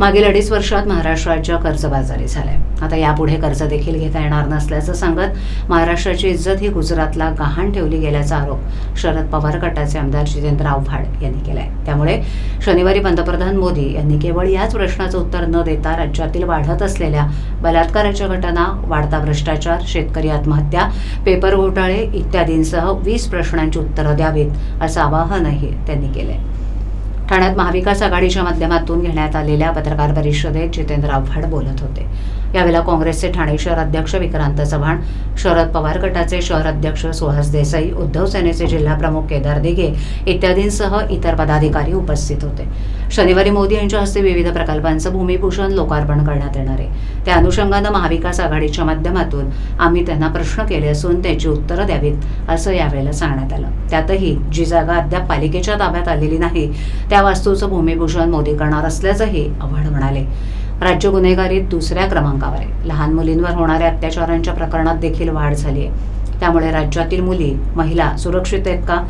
मागील अडीच वर्षात महाराष्ट्र राज्य कर्जबाजारी झालंय आता यापुढे कर्ज देखील घेता येणार नसल्याचं सांगत महाराष्ट्राची इज्जत ही गुजरातला गहाण ठेवली गेल्याचा आरोप शरद पवार गटाचे आमदार जितेंद्र आव्हाड यांनी केलाय. त्यामुळे शनिवारी पंतप्रधान मोदी यांनी केवळ याच प्रश्नाचं उत्तर न देता राज्यातील वाढत असलेल्या बलात्काराच्या घटना वाढता भ्रष्टाचार शेतकरी आत्महत्या पेपर घोटाळे इत्यादींसह वीस प्रश्नांची उत्तरं द्यावीत असं आवाहनही त्यांनी केलंय. ठाण्यात महाविकास आघाडीच्या माध्यमातून घेण्यात आलेल्या पत्रकार परिषदेत जितेंद्र आव्हाड बोलत होते. यावेळेला काँग्रेसचे ठाणे शहर अध्यक्ष विक्रांत चव्हाण शरद पवार गटाचे शहर अध्यक्ष सुहास देसाई उद्धव सेनेचे जिल्हा प्रमुख केदार दिघे इत्यादींसह इतर पदाधिकारी उपस्थित होते. शनिवारी मोदी यांच्या हस्ते विविध प्रकल्पांचं भूमिपूजन लोकार्पण करण्यात येणार आहे. त्या अनुषंगानं महाविकास आघाडीच्या माध्यमातून आम्ही त्यांना प्रश्न केले असून त्याची उत्तरं द्यावीत असं यावेळेला सांगण्यात आलं. त्यातही जी जागा अद्याप पालिकेच्या ताब्यात आलेली नाही त्या वास्तूचं भूमिपूजन मोदी करणार असल्याचंही आव्हाड म्हणाले. राज्य गुन्हेगारीत दुसऱ्या क्रमांकावर आहे. लहान मुलींवर होणाऱ्या अत्याचारांच्या प्रकरणात देखील वाढ झाली आहे. त्यामुळे राज्यातील मुली महिला सुरक्षित आहेत का?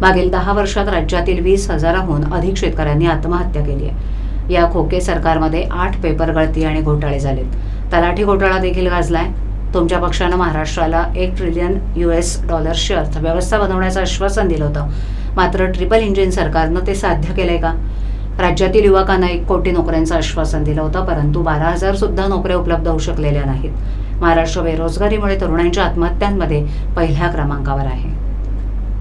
मागील दहा वर्षात राज्यातील वीस हजाराहून अधिक शेतकऱ्यांनी आत्महत्या केली आहे. या खोके सरकारमध्ये आठ पेपर गळती आणि घोटाळे झालेत. तलाठी घोटाळा देखील गाजलाय. तुमच्या पक्षानं महाराष्ट्राला एक ट्रिलियन यू एस डॉलर्सची अर्थव्यवस्था बनवण्याचं आश्वासन दिलं होतं. मात्र ट्रिपल इंजिन सरकारनं ते साध्य केलंय का? राज्यातील युवकांना एक कोटी नोकऱ्यांचं आश्वासन दिलं होतं परंतु बारा हजार सुद्धा नोकऱ्या उपलब्ध होऊ शकलेल्या नाहीत. महाराष्ट्र बेरोजगारीमुळे तरुणांच्या आत्महत्यांमध्ये पहिल्या क्रमांकावर आहे.